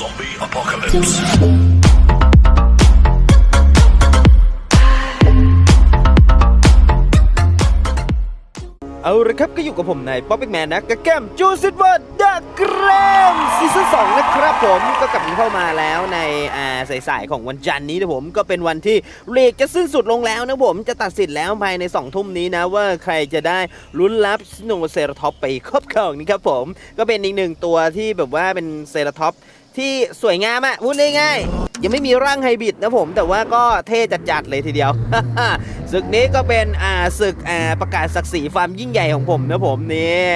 Zombie apocalypse. เอาละครับก็อยู่กับผมในป๊อปปี้แมนนะกับแก้มจูซิตเวิร์ดดอะเกรมซีซั่นสองนะครับผมก็กลับมาเข้ามาแล้วในอ่าสายๆของวันจันทร์นี้นะผมก็เป็นวันที่เลกจะสิ้นสุดลงแล้วนะผมจะตัดสินแล้วภายใน 2 ทุ่มนี้นะว่าใครจะได้ลุ้นรับสโนเซราท็อปไปครอบครองนี่ครับผม ก็เป็นอีกหนึ่งตัวที่แบบว่าเป็นเซราท็อป ที่สวยงามอะพูดง่ายๆยังไม่มีร่างไฮบริดนะผม แต่ว่าก็เท่จัดๆเลยทีเดียว ศึกนี้ก็เป็นอ่าศึกอ่าประกาศศักดิ์ศรีความยิ่งใหญ่ของผมนะผมเนี่ย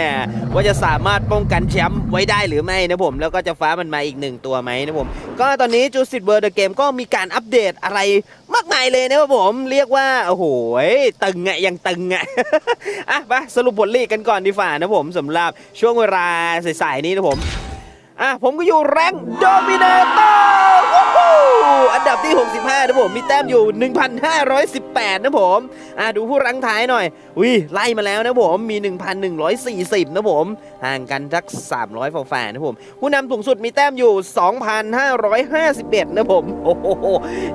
ว่าจะสามารถป้องกันแชมป์ไว้ได้หรือไม่นะผม แล้วก็จะฟ้ามันมาอีกหนึ่งตัวไหมนะผม ก็ตอนนี้จูสิตเบอร์เดอะเกมก็มีการอัปเดตอะไรมากมายเลยนะครับผม เรียกว่าโอ้โหตึงอะยังตึงอะอะไปสรุปผลลีกกันก่อนดีฝ่านะผมสำหรับช่วงเวลาสายๆนี้นะผม อะผมก็อยู่แรงโดมิเนเตอร์อันดับที่ 65 นะผม มีแต้มอยู่ 1,518 นะผม อะดูผู้รังท้ายหน่อยอุ้ยไล่มาแล้วนะผม มี 1,140 นะผม ห่างกันสัก 300ฝ่าฝ่านะผมผู้นำสูงสุดมีแต้มอยู่ 2,551 นะผมโอ้โห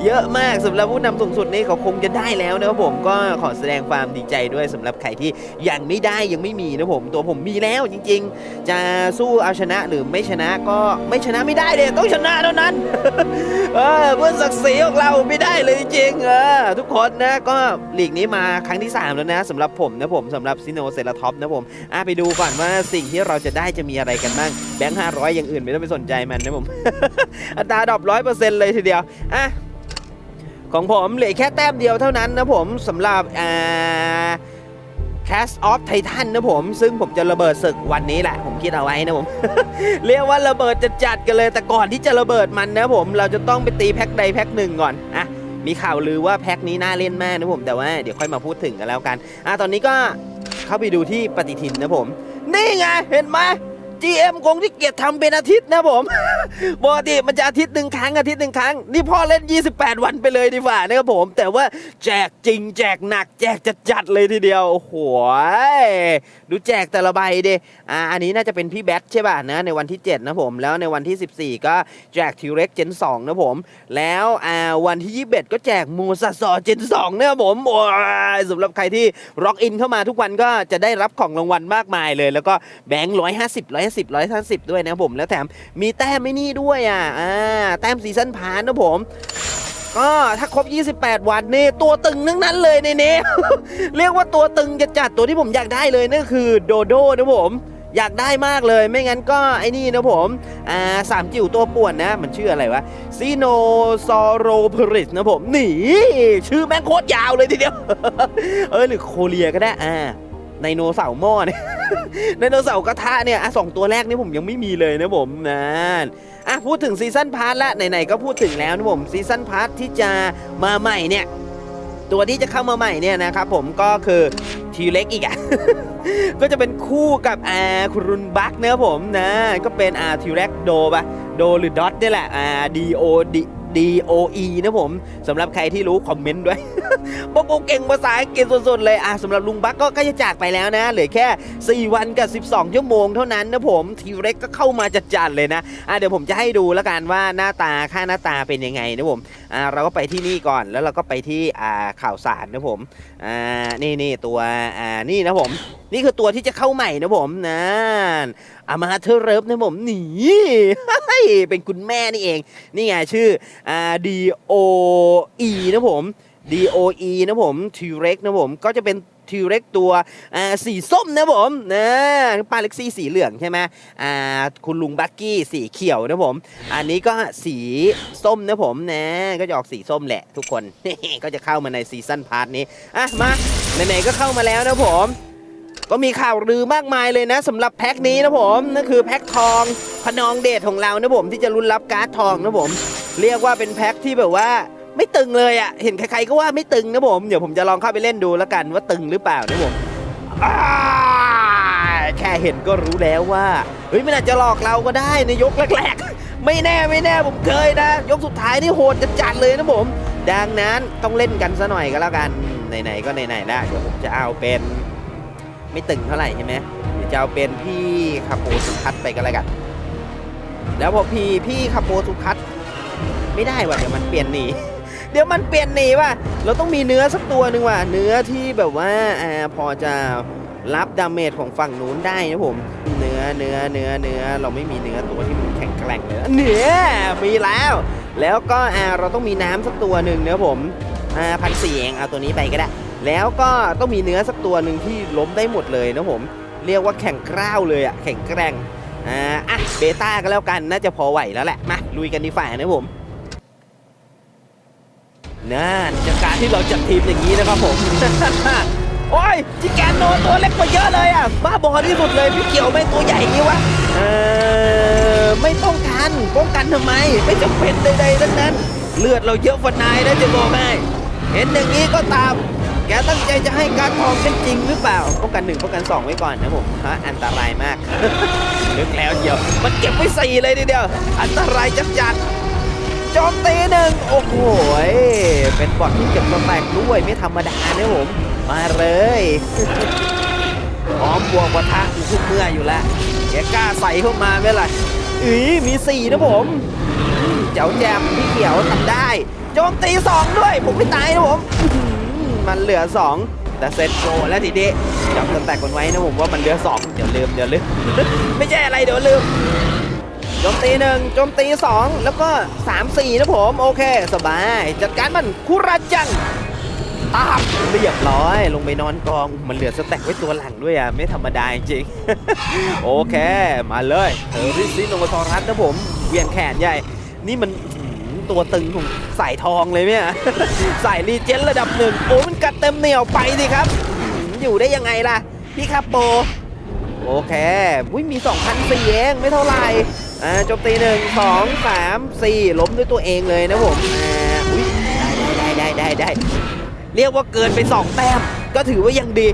เยอะมากสำหรับผู้นำสูงสุดนี่เขาคงจะได้แล้วนะครับผมก็ขอแสดงความดีใจด้วยสำหรับใครที่ยังไม่ได้ยังไม่มีนะผม ตัวผมมีแล้วจริง ๆ จะสู้เอาชนะหรือไม่ชนะก็ไม่ชนะไม่ได้เลยต้องชนะเท่านั้นเออเพื่อศักดิ์ศรีของเราไม่ได้เลยจริงเออทุกคนนะก็หลีกนี้มาครั้งที่ 3 แล้วนะสำหรับผมนะผมสำหรับซิโนเซราท็อปนะผมอะไปดูก่อนว่าสิ่งที่เราจะได้จะมีอะไรกันบ้างแบงค์ห้าร้อยอย่างอื่นไม่ต้องไปสนใจมันนะผม อัตราดรอปร้อยเปอร์เซ็นต์เลยทีเดียวอะของผมเหลือแค่แต้มเดียวเท่านั้นนะผมสำหรับอ่า Cast of Titan นะผม ซึ่งผมจะระเบิดศึกวันนี้แหละ ผมคิดเอาไว้นะผม เรียกว่าระเบิดจะจัดกันเลย แต่ก่อนที่จะระเบิดมันนะผม เราจะต้องไปตีแพ็คใดแพ็คหนึ่งก่อนอะมีข่าวลือว่าแพ็คนี้น่าเล่นมากนะผม แต่ว่าเดี๋ยวค่อยมาพูดถึงกันแล้วกันอะตอนนี้ก็เข้าไปดูที่ปฏิทินนะผม นี่ไงเห็นไหม GM คงที่เกียจทำเป็นอาทิตย์นะผมปกติมันจะอาทิตย์หนึ่งครั้งอาทิตย์หนึ่งครั้ง นี่พ่อเล่น 28 วันไปเลยดีกว่านะครับผม แต่ว่าแจกจริงแจกหนัก แจกจัดจัดๆเลยทีเดียวโอ้โหยดูแจกแต่ละใบดิอ่าอันนี้น่าจะเป็นพี่แบทใช่ป่ะนะในวันที่ 7 นะผม แล้วในวันที่ 14 ก็แจกทิวเร็กเจน2นะผม แล้วอ่าวันที่ 21 ก็แจกมูซาซอเจน2นะครับผมโอ้ยสำหรับใครที่ล็อกอินเข้ามาทุกวันก็จะได้รับของรางวัลมากมายเลย แล้วก็แบงค์ร้อยห้าสิบร้อยหสิบร้อยห้าสิบด้วยนะผมแล้วแถมมีแต้มไม่นี่ด้วยอะอ่าแต้มซีซั่นพาร์นะผมก็ถ้าครบ 28 วันนี่ตัวตึงทั้งนั้นเลยในนี้เรียกว่าตัวตึงจะจัดตัวที่ผมอยากได้เลยนั่นคือโดโดนะผมอยากได้มากเลยไม่งั้นก็ไอ้นี่นะผม อ่าสามจิ๋วตัวป่วนนะ มันชื่ออะไรวะซีโนซอโรเพริสนะผมหนีชื่อแม่งโคตรยาวเลยทีเดียว เออหรือโคเรียก็ได้อ่า ไดโนเสาร์หม้อเนี่ยไดโนเสาร์กระทะเนี่ยอะสองตัวแรกนี่ผมยังไม่มีเลยนะผมนั่นอะพูดถึงซีซั่นพาร์ทละไหนๆก็พูดถึงแล้วนะผมซีซั่นพาร์ทที่จะมาใหม่เนี่ยตัวที่จะเข้ามาใหม่เนี่ยนะครับผมก็คือทีเล็กอีกอะก็จะเป็นคู่กับอาคุณรุนบักเนะผมนะ ก็เป็นอาทีเล็กโดปะโดหรือดอทนี่ยแหละอ่า D O D D O E นะผมสำหรับใครที่รู้คอมเมนต์ด้วยเพราะกูเก่งภาษาอังกฤษสุดๆเลยอะสำหรับลุงบักก็ใกล้จะจากไปแล้วนะเหลือแค่ 4 วันกับ 12 ชั่วโมงเท่านั้นนะผมทีเร็กก็เข้ามาจัดๆเลยนะอะเดี๋ยวผมจะให้ดูแล้วกันว่าหน้าตาค่าหน้าตาเป็นยังไงนะผม อ่าเราก็ไปที่นี่ก่อนแล้วเราก็ไปที่อ่าข่าวสารนะผมอ่านี่นี่ตัวอ่านี่นะผม นี่คือตัวที่จะเข้าใหม่นะผมนั่นอามาเธอร์เริฟนะผมหนีเป็นคุณแม่นี่เอง นี่ไงชื่ออ่า D O E นะผม D O E นะผมทีเร็กนะผมก็จะเป็น ทีเร็กตัวสีส้มนะผมนะป้าเล็กซี่สีเหลืองใช่ไหมอ่าคุณลุงบักกี้สีเขียวนะผม อันนี้ก็สีส้มนะผมนะก็จะออกสีส้มแหละทุกคนก็จะเข้ามาในซีซั่นพาร์ทนี้อะมาไหนๆก็เข้ามาแล้วนะผมก็มีข่าวลือมากมายเลยนะสำหรับแพ็คนี้นะผมนั่นคือแพ็คทองพนองเดชของเรานะผมที่จะรุนรับการ์ดทองนะผม เรียกว่าเป็นแพ็คที่แบบว่า ไม่ตึงเลยอะ่ะ เห็นใครๆก็ว่าไม่ตึงนะผม เดี๋ยวผมจะลองเข้าไปเล่นดูแล้วกันว่าตึงหรือเปล่านะผมแค่เห็นก็รู้แล้วว่า เฮ้ยไม่น่าจะหลอกเราก็ได้ในยกแรกๆ ไม่แน่ไม่แน่ผมเคยนะ ยกสุดท้ายนี่โหดจัดเลยนะผม ดังนั้นต้องเล่นกันซะหน่อยก็แล้วกัน ไหนๆก็ไหนๆแล้วเดี๋ยวผมจะเอาเป็น ไม่ตึงเท่าไหร่ใช่ไหมเดี๋ยวจะเอาเป็นพี่คาโปสุพัฒไปก็แล้วกัน แล้วพอพี่พี่คาโปสุคัตไม่ได้ว่ะเดี๋ยวมันเปลี่ยนหนี เดี๋ยวมันเปลี่ยนหนีว่ะ เราต้องมีเนื้อสักตัวหนึ่งว่ะ เนื้อที่แบบว่าอ่าพอจะรับดาเมจของฝั่งนู้นได้นะผม เนื้อเนื้อเนื้อเนื้อเราไม่มีเนื้อตัวที่มันแข็งแกร่งเลยเนื้อมีแล้ว แล้วก็อ่าเราต้องมีน้ำสักตัวหนึ่งนะผมอ่าพันสี่เองเอาตัวนี้ไปก็ได้ แล้วก็ต้องมีเนื้อสักตัวหนึ่งที่ล้มได้หมดเลยนะผม เรียกว่าแข่งกร้าวเลยอะแข่งแกร่งอ่าอะเบต้าก็แล้วกันน่าจะพอไหวแล้วแหละมาลุยกันดีฝ่ายนะผม นั่นจากการที่เราจัดทีมอย่างนี้นะครับผม โอ้ยจิแกนโนตัวเล็กกว่าเยอะเลยอะ บ้าบอที่สุดเลยพี่เขียวไม่ตัวใหญ่อย่างนี้วะ เออไม่ต้องการป้องกันทำไม ไม่จำเป็นใดๆทั้งนั้น เลือดเราเยอะกว่านายนะจะบอกให้เห็นอย่างนี้ก็ตาม แกตั้งใจจะให้การทองฉันจริงหรือเปล่า ป้องกันหนึ่งป้องกันสองไว้ก่อนนะผมฮะอันตรายมาก นึกแล้วเดียว มันเก็บไว้สี่เลยทีเดียว อันตรายจัดจัดจอมตีหนึ่งโอ้โห เป็นบอทที่เก็บสแต็กด้วยไม่ธรรมดานะผม มาเลยพร้อมบวกปะทะอยู่ทุกเมื่ออยู่แล้วแกกล้าใส่เข้ามาไหมล่ะอือมีสี่นะผมเจ้าแจมพี่เขียวทำได้ โจมตีสองด้วย ผมไม่ตายนะผมมันเหลือสองแต่เซตโกแล้วทีนี้จำสแตกกันไว้นะผมว่ามันเหลือสองเดี๋ยวลืมเดี๋ยวลืมไม่ใช่อะไรเดี๋ยวลืม โจมตีหนึ่งโจมตีสองแล้วก็สามสี่นะผมโอเค สบาย จัดการมันคุราจังตามเรียบร้อย ลงไปนอนกองมันเหลือสแต็กไว้ตัวหลังด้วยอะ ไม่ธรรมดาจริง โอเค มาเลยเทอริซิโนซอรัสนะผม เวียนแขนใหญ่ นี่มันตัวตึงของสายทองเลยเนี่ยสายรีเจนระดับหนึ่งโอ้มันกัดเต็มเหนียวไปสิครับ อยู่ได้ยังไงล่ะ พี่คาโป โอเคอุ้ยมี2,004เองไม่เท่าไหร่ อ่าโจมตีหนึ่งสองสามสี่ล้มด้วยตัวเองเลยนะผมอ่าอุ้ยได้ได้ได้ได้ได้เรียกว่าเกินไปสองแต้มก็ถือว่ายังดี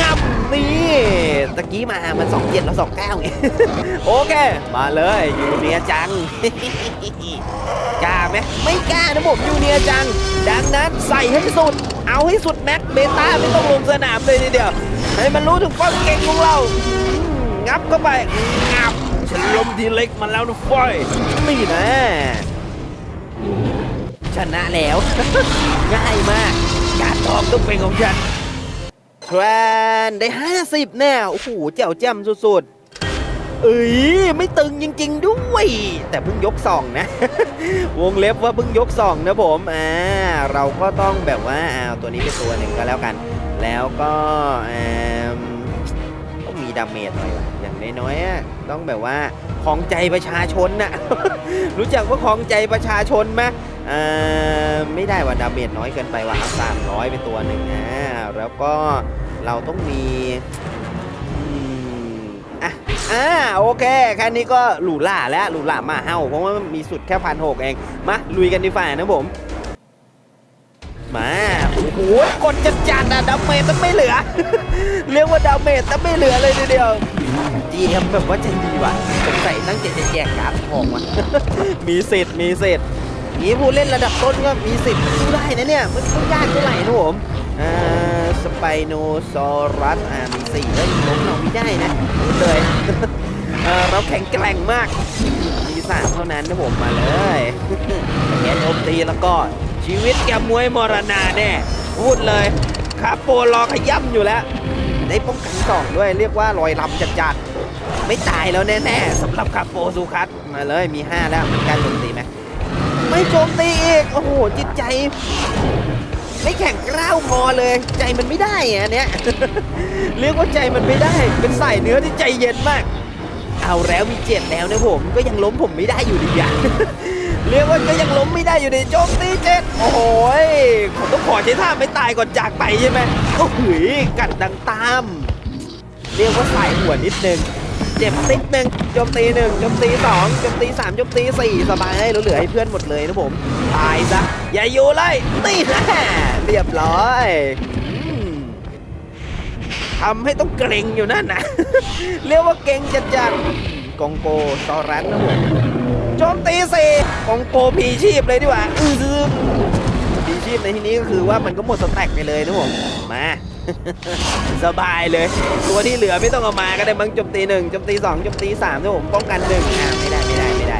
งับนี่ตะกี้มามันสองเจ็ดแล้วสองเก้าไงโอเค มาเลยยูเนียจังกล้าไหมไม่กล้านะผมยูเนียจัง ดังนั้นใส่ให้สุด เอาให้สุดแม็กเบต้าไม่ต้องลงสนามเลยทีเดียวให้มันรู้ถึงความเก่งของเรา งับเข้าไป ฉันล้มทีเล็กมาแล้วนะฟอยนี่นะชนะแล้ว ง่ายมากการทองต้องเป็นของฉันแทรนได้ 50 แน่โอ้โหเจ๋วแจ่มสุดๆเอ้ยไม่ตึงจริง ๆ ด้วย แต่เพิ่งยกสองนะ วงเล็บว่าเพิ่งยกสองนะผมอ่าเราก็ต้องแบบว่าเอาตัวนี้เป็นตัวหนึ่งก็แล้วกัน แล้วก็อ่าต้องมีดาเมจหน่อยว่ะอย่าง น้อยๆอะต้องแบบว่าคลองใจประชาชนน่ะ รู้จักว่าคลองใจประชาชนไหมอ่าไม่ได้ว่าดาเมจน้อยเกินไปว่ะสามร้อยเป็นตัวหนึ่งนะแล้วก็เราต้องมีอะอ่าโอเคแค่นี้ก็หรูหราแล้วหรูหรามาเฮ้าเพราะว่ามีสุดแค่พันหกเอง มาลุยกันดีฝ่านะผม มาโอ้โหกดจัดจัดๆอะดาเมจต้งไม่เหลือ เรียกว่าดาเมจต้งไม่เหลือเลยทีเดียวจีเอ็มแบบว่าใจดีว่ะสงสัยตั้งใจจะแจกการ์ดทองว่ะมีสิทธิ์มีสิทธิ์นี้ผู้เล่นระดับต้นก็มีสิทธิ์สู้ได้นะเนี่ยมันไม่ยากเท่าไหร่นะผมอ่าสไปโนซอรัสอ่ามีสี่แล้วยิงล้มเราไม่ได้นะเลยเราแข็งแกร่งมากมีสามเท่านั้นนะผมมาเลยแต่แกโจมตีแล้วก็ ชีวิตแกมวยมรณาแน่พูดเลยคาโปรอขย่ำอยู่แล้ว ได้ป้องกันสองด้วยเรียกว่าลอยลำจัดๆ ไม่ตายแล้วแน่ๆสำหรับคาโปซูคัสมาเลยมี 5 แล้วมันการโจมตีไหมไม่โจมตีอีก โอ้โห จิตใจ ไม่แข็งกร้าวพอเลย ใจมันไม่ได้อะเนี้ยเรียกว่าใจมันไม่ได้เป็นสายเนื้อที่ใจเย็นมาก เอาแล้วมีเจ็ดแล้วนะผม ก็ยังล้มผมไม่ได้อยู่ดีอะ เรียกว่าก็ยังล้มไม่ได้อยู่ดีโจมตีเจ็ดโอ้โหยผมต้องขอใช้ท่าไม่ตายก่อนจากไปใช่ไหมโอ้โหยกัดดังตาม เรียกว่าสายหัวนิดนึงเจ็บนิดนึงโจมตีหนึ่งโจมตีสองโจมตีสามโจมตีสี่สบายให้เหลือให้เพื่อนหมดเลยนะผมตายซะอย่าอยู่เลยนี่แหละเรียบร้อยทำให้ต้องเกรงอยู่นั่นนะเรียกว่าเก่งจัดจัดกองโกซอรัสนะผม โจมตีสี่กองโกพีชีพเลยดีกว่าอือซึมพีชีพในที่นี้ก็คือว่ามันก็หมดสแต็กไปเลยนะผมมาสบายเลย ตัวที่เหลือไม่ต้องเอามาก็ได้มั้งโจมตีหนึ่งโจมตีสองโจมตีสามนะผมป้องกันหนึ่งอ่าไม่ได้ไม่ได้ไม่ได้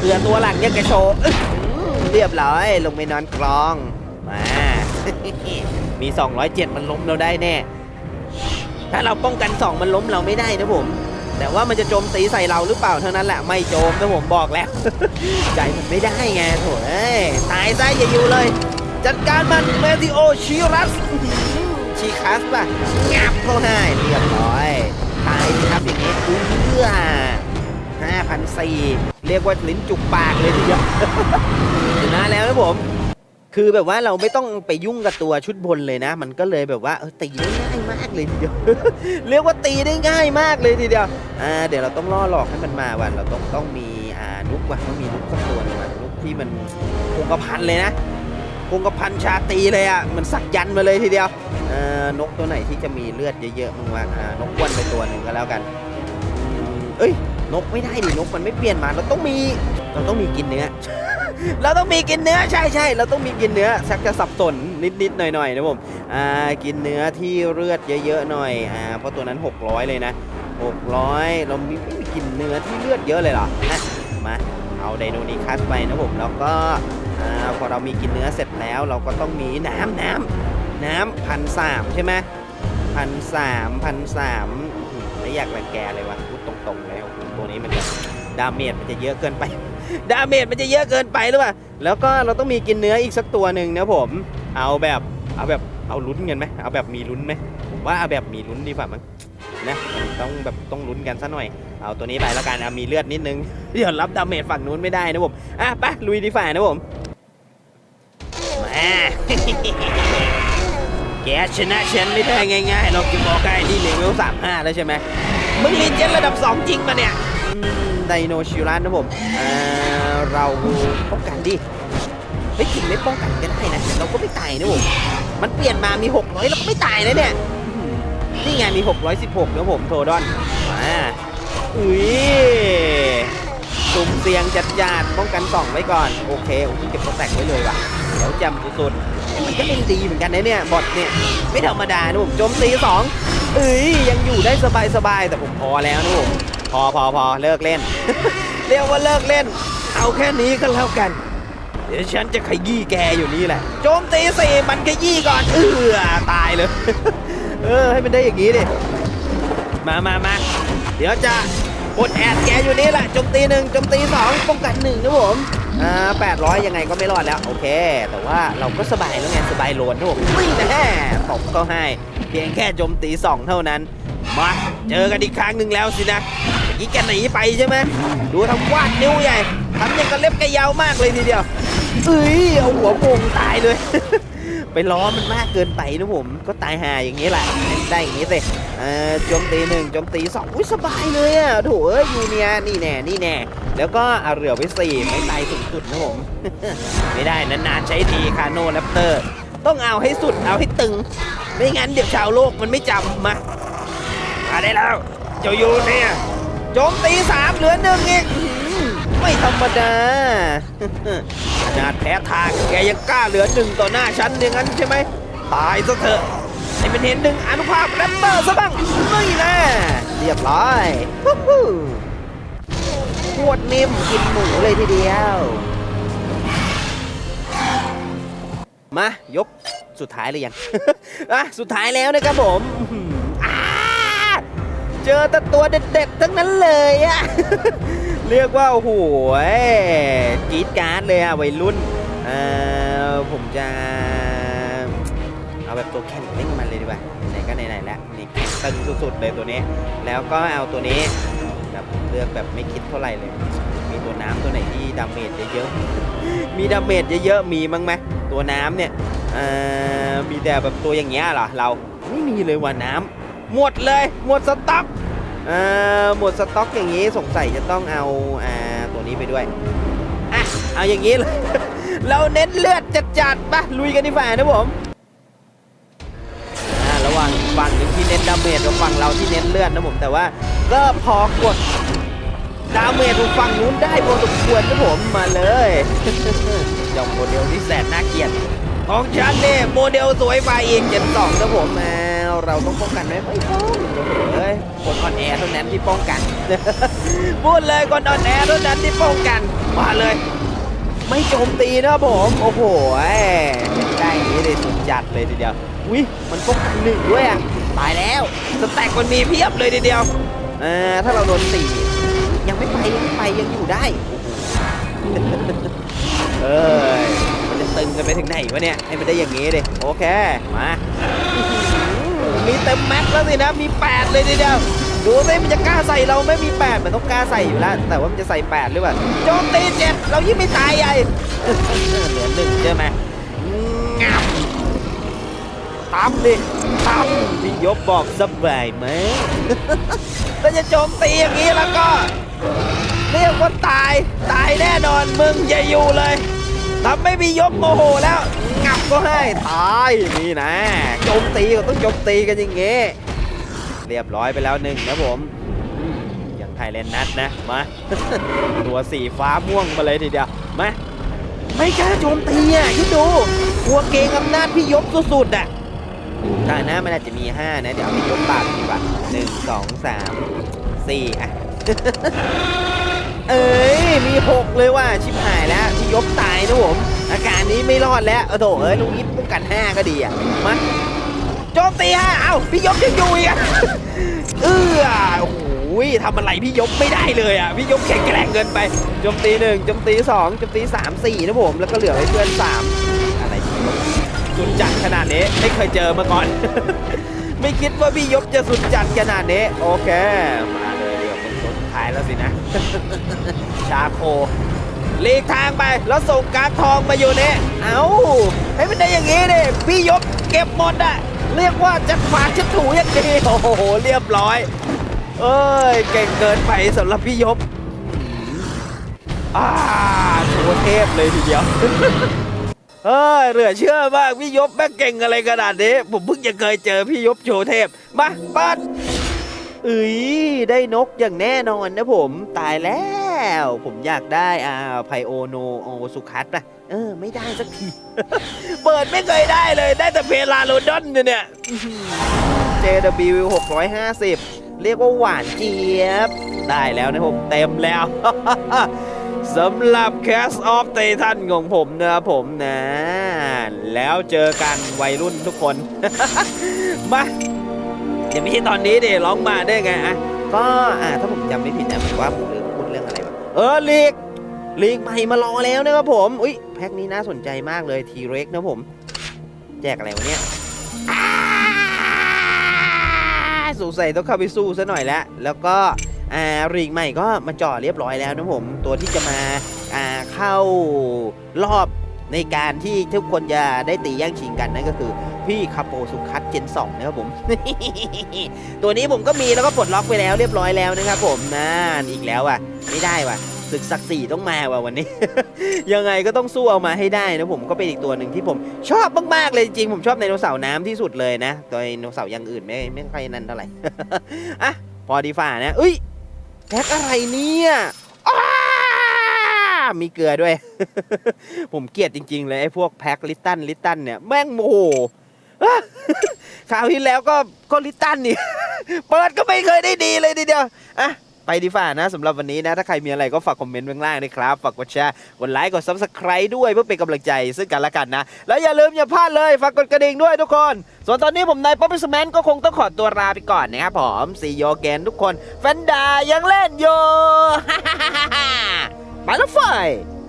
เอือตัวหลังยังกระโชกอื้อหือเรียบร้อยลงไปนอนกลองมามี 207 มันล้มเราได้แน่ ถ้าเราป้องกัน 2 มันล้มเราไม่ได้นะผม แต่ว่ามันจะโจมตีใส่เราหรือเปล่าเท่านั้นแหละไม่โจมนะผมบอกแล้ว ใจมันไม่ได้ไงโถเอ้ยตายซะอย่าอยู่เลย จัดการมันเมทิโอชิรัสชีคัสป่ะงับเข้าให้เรียบร้อยตายสิครับอย่างนี้เอื้อ5,004เรียกว่าลิ้นจุกปากเลยทีเดียวชนะแล้วนะผม คือแบบว่าเราไม่ต้องไปยุ่งกับตัวชุดบนเลยนะ มันก็เลยแบบว่าเออตีได้ง่ายมากเลยทีเดียว เรียกว่าตีได้ง่ายมากเลยทีเดียว อ่าเดี๋ยวเราต้องล่อหลอกให้มันมาว่ะเราต้องต้องมีอ่านุกว่ะต้องมีนุกสักตัวหนึงว่ะนุกที่มันคงกระพันเลยนะคงกระพันชาตีเลยอะมันสักยันมาเลยทีเดียวเอ่อนกตัวไหนที่จะมีเลือดเยอะๆมึงวะอ่านกอ้วนไปตัวหนึ่งก็แล้วกัน เอ้ยนกไม่ได้ดินกมันไม่เปลี่ยนมาเราต้องมีเราต้องมีกินเนื้อ เราต้องมีกินเนื้อใช่ใช่เราต้องมีกินเนื้อชักจะสับสนนิดนิดๆหน่อยหน่อยๆนะผมอ่ากินเนื้อที่เลือดเยอะๆหน่อยอ่าเพราะตัวนั้น 600 เลยนะ 600 เรามีไม่มีกินเนื้อที่เลือดเยอะเลยเหรอนะมาเอาไดโนนิคัสไปนะผมแล้วก็อ่าพอเรามีกินเนื้อเสร็จแล้วเราก็ต้องมีน้ำน้ำน้ำพันสามใช่ไหมพันสามพันสามไม่อยากรังแกเลยวะพูดตรงๆเลยโอ้โหตัวนี้มันจะดาเมจมันจะเยอะเกินไป ดาเมจมันจะเยอะเกินไปหรือเปล่า แล้วก็เราต้องมีกินเนื้ออีกสักตัวหนึ่งนะผม เอาแบบเอาแบบเอาลุ้นกันไหมเอาแบบมีลุ้นไหมผมว่าเอาแบบมีลุ้นดีกว่ามั้งนะมันต้องแบบต้องลุ้นกันซะหน่อย เอาตัวนี้ไปแล้วกันเอามีเลือดนิดนึงเดี๋ยวรับดาเมจฝั่งนู้นไม่ได้นะผมอะไปลุยดีฝ่านะผมมาแกชนะฉันไม่ได้ง่ายๆหรอกจะบอกใกล้นี่เลเวลสามห้าแล้วใช่ไหมมึงรีเจนระดับ2จริงปะเนี่ย ไดโนชิรันนะผมเเราป้องกันดิไม่จริงไม่ป้องกันก็ได้นะเราก็ไม่ตายนะผมมันเปลี่ยนมามี 600เราก็ไม่ตายนะเนี่ยนี่ไงมี 616นะผมโทดอนมาอุ้ยสุ่มเสียงจัดจานป้องกันสองไว้ก่อน โอเคโอ้โหเก็บสแตกไว้เลยว่ะเดี๋ยวจำสุดๆมันก็เล่นดีเหมือนกันนะเนี่ยบอทเนี่ยไม่ธรรมดานะผมโจมตีสองเอ้ยยังอยู่ได้สบายๆแต่ผมพอแล้วนะผม พอพอพอเลิกเล่น เรียกว่าเลิกเล่น เอาแค่นี้ก็แล้วกัน เดี๋ยวฉันจะขยี้แกอยู่นี่แหละ โจมตีสี่มันขยี้ก่อนเออตายเลย เออ ให้มันได้อย่างนี้ดิ มามามาเดี๋ยวจะปลดแอดแกอยู่นี่แหละโจมตีหนึ่งโจมตีสองป้องกันหนึ่งนะผมอ่าแปดร้อยยังไงก็ไม่รอดแล้ว โอเค แต่ว่าเราก็สบายแล้วไงสบายโลนนะผมนี่แน่ตบก็ให้ เพียงแค่โจมตีสองเท่านั้น มา เจอกันอีกครั้งหนึ่งแล้วสินะ กี้แกหนีไปใช่ไหมดูทำวาดนิ้วใหญ่ทำอย่างกับเล็บแกยาวมากเลยทีเดียวเอ้ยเอาหัวโป่งตายเลย ไปล้อมันมากเกินไปนะผม ก็ตายหาอย่างนี้แหละได้อย่างนี้สิเอ่อโจมตีหนึ่งโจมตีสองอุ้ยสบายเลยอะโถเอ้ยยูเนียนี่แน่นี่แน่แล้วก็เอาเหลือไว้สี่ไม่ตายสูงสุดนะผมไม่ได้นานๆใช้ทีคาโนแรปเตอร์ ต้องเอาให้สุดเอาให้ตึง ไม่งั้นเดี๋ยวชาวโลกมันไม่จำมามาได้แล้วเจ้ายูเนี่ย โจมตีสามเหลือหนึ่งอีกอื้อหือไม่ธรรมดาขนาดแพ้ทางแกยังกล้าเหลือหนึ่งต่อหน้าฉันอย่างนั้นใช่ไหมตายซะเถอะให้มันเห็นหนึ่งอนุภาพแรปเตอร์ซะบ้างนี่แน่เรียบร้อยขวดนิ่มกินหมูเลยทีเดียว มายกสุดท้ายเลยยังอะสุดท้ายแล้วนะครับผม เจอแต่ตัวเด็ดๆ ทั้งนั้นเลยอะเรียกว่าโอ้โหจี๊ดการ์ดเลยอะวัยรุ่นผมจะเอาแบบตัวแข็งเล่งมันเลยดีกว่าไหนก็ไหนๆแล้วนี่แข็งตึงสุดๆเลยตัวนี้ แล้วก็เอาตัวนี้แบบเลือกแบบไม่คิดเท่าไหร่เลย มีตัวน้ำตัวไหนที่ดาเมจเยอะๆมีดาเมจเยอะๆมีมั้งไหมตัวน้ำเนี่ยมีแต่แบบตัวอย่างเงี้ยเหรอเราไม่มีเลยว่ะน้ำ หมดเลยหมดสต็อกอ่อหมดสต็อกอย่างงี้สงสัยจะต้องเอาอ่าตัวนี้ไปด้วยอะเอาอย่างงี้เลย เราเน้นเลือดจัดๆปะลุยกันดีฝ่านะผมอ่าระหว่างฝั่งหนึ่งที่เน้นดาเมจกับฝั่งเราที่เน้นเลือดนะผมแต่ว่าก็พอกดดาเมจของฝั่งนู้นได้พอสมควรนะผมมาเลยจ้าโมเดลที่แสนน่าเกลียดของฉันเนี่ยโมเดลสวยไปอีกเจ็ดสองนะผมแม เราต้องป้องกันไหมไม่ป้องเฮ้ยคนอ่อนแอเท่านั้นที่ป้องกันพูดเลยคนอ่อนแอเท่านั้นที่ป้องกันมาเลย ไม่โจมตีนะผมโอ้โหได้อย่างนี้เลยสุดจัดเลยทีเดียวอุ้ยมันป้องกันหนึ่งด้วยอะตายแล้วสแต็กมันมีเพียบเลยทีเดียวอ่าถ้าเราโดนสี่ยังไม่ไปยังไม่ไปยังอยู่ได้เอ้ยมันจะตึงกันไปถึงไหนวะเนี่ยให้มันได้อย่างงี้ดิโอเคมา มีเต็มแม็กซ์แล้วสินะ มี 8 เลยทีเดียว ดูสิมันจะกล้าใส่เราไม่มี 8 มันต้องกล้าใส่อยู่แล้ว แต่ว่ามันจะใส่ 8 หรือเปล่า โจมตีเจ็ดเรายิ่งไม่ตายใหญ่เหลือหนึ่งใช่ไหมงับตามดิตามพี่ยบบอกสบายไหมถ้าจะโจมตีอย่างนี้แล้วก็ เรียกว่าตาย ตายแน่นอนมึงอย่าอยู่เลย ทำไม่มียบโมโหแล้วงับก็ให้ตายนี่นะโจมตีก็ต้องโจมตีกันอย่างงี้เรียบร้อยไปแล้วหนึ่งนะผมอืมยังไทยเลนนัดนะมาตัวสีฟ้าม่วงมาเลยทีเดียวมาไม่กล้าโจมตีอะคิดดูกลัวเกงอำนาจพี่ยบสุดๆอะถ้านะมันอาจจะมี 5 นะ เดี๋ยวเอาไปยกปากดีกว่าหนึ่งสองสามสี่อะ เอ้ย มี6เลยว่ะชิบหายแล้วพี่ยบตายนะผม อาการนี้ไม่รอดแล้วเออโถเอ้ยลุงอิทป้องกัน5ก็ดีอะมาโจมตีฮะเอ้าพี่ยบยังอยู่อีกอะเออโอ้โหทำอะไรพี่ยบไม่ได้เลยอะพี่ยบแข็งแกร่งเกินไปโจมตีหนึ่งโจมตีสองโจมตีสามสี่นะผมแล้วก็เหลือไว้เพื่อนสามอะไรสุดจัดขนาดนี้ไม่เคยเจอมาก่อน ไม่คิดว่าพี่ยบจะสุดจัดขนาดนี้โอเคมา แล้วสินะ ชาโคหลีกทางไปแล้วส่งการดทองมาอยู่นี่เอ้าให้มันได้อย่างงี้ดิพี่ยบเก็บหมดอะเรียกว่าจะฝากชัดถูอย่างดีโอ้โห เรียบร้อย เอ้ย เก่งเกินไปสำหรับพี่ยบอ่าโชว์เทพเลยทีเดียวเฮ้ยเหลือเชื่อมากพี่ยบแม่งเก่งอะไรขนาดนี้ ผมเพิ่งจะเคยเจอพี่ยบโชว์เทพ มาปัด เอ้ยได้นกอย่างแน่นอนนะผมตายแล้ว ผมอยากได้อ่าไพโอโนโอสุคัสปะเออ ไม่ได้สักที เปิดไม่เคยได้เลย ได้แต่เพลาโลดอนเนี่ยอื้อหือ JW 650 เรียกว่าหวานเจี๊ยบ ได้แล้วนะผมเต็มแล้วสำหรับ Cast of Titan ของผมนะผมนะ แล้วเจอกันวัยรุ่นทุกคน มา เดี๋ยวไม่ใช่ตอนนี้เดี๋ยวร้องมาได้ไงอะก็อ่าถ้าผมจำไม่ผิดนะผมว่าผมลืมพูดเรื่องอะไรวะเออลีกลีกใหม่มารอแล้วนะครับผม อุ้ยแพ็คนี้น่าสนใจมากเลยทีเร็กนะผม แจกอะไรวะเนี่ยสงสัยต้องเข้าไปสู้ซะหน่อยแล้ว แล้วก็อ่ารีกใหม่ก็มาจ่อเรียบร้อยแล้วนะผม ตัวที่จะมาอ่าเข้ารอบ ในการที่ทุกคนจะได้ตีแย่งชิงกันนั่นก็คือ พี่คาโปสุคัตเจน2นะครับผม ตัวนี้ผมก็มีแล้วก็ปลดล็อกไปแล้วเรียบร้อยแล้วนะครับผมนั่นอีกแล้วอะ ไม่ได้ว่ะศึกศักดิ์ศรีต้องมาว่ะวันนี้ ยังไงก็ต้องสู้เอามาให้ได้นะผมก็เป็นอีกตัวหนึ่งที่ผมชอบมากๆเลยจริงผมชอบไดโนเสาร์น้ำที่สุดเลยนะตัวไดโนเสาร์อย่างอื่นไม่ไม่ค่อยนั่นเท่าไหร่อะพอดีฝ่านะเอ้ยแพ็คอะไรเนี่ยอ้า มีเกลือด้วย ผมเกลียดจริง ๆ เลยไอ้พวกแพ็คลิตตันลิตตันเนี่ยแม่งโมโหอะคราวที่แล้วก็ก็ลิตตันนี่เปิดก็ไม่เคยได้ดีเลยทีเดียวอะไปดีฝ่านะสำหรับวันนี้นะ ถ้าใครมีอะไรก็ฝากคอมเมนต์ไว้ข้างล่างนะครับ ฝากกดแชร์ กดไลค์ กด subscribe ด้วยเพื่อเป็นกำลังใจซึ่งกันและกันนะ แล้วอย่าลืมอย่าพลาดเลย ฝากกดกระดิ่งด้วยทุกคน ส่วนตอนนี้ผมนายป๊อปปี้สแมนก็คงต้องขอตัวลาไปก่อนนะครับผมซีโยแกนทุกคนแฟนดายังเล่นอยู่ ฟ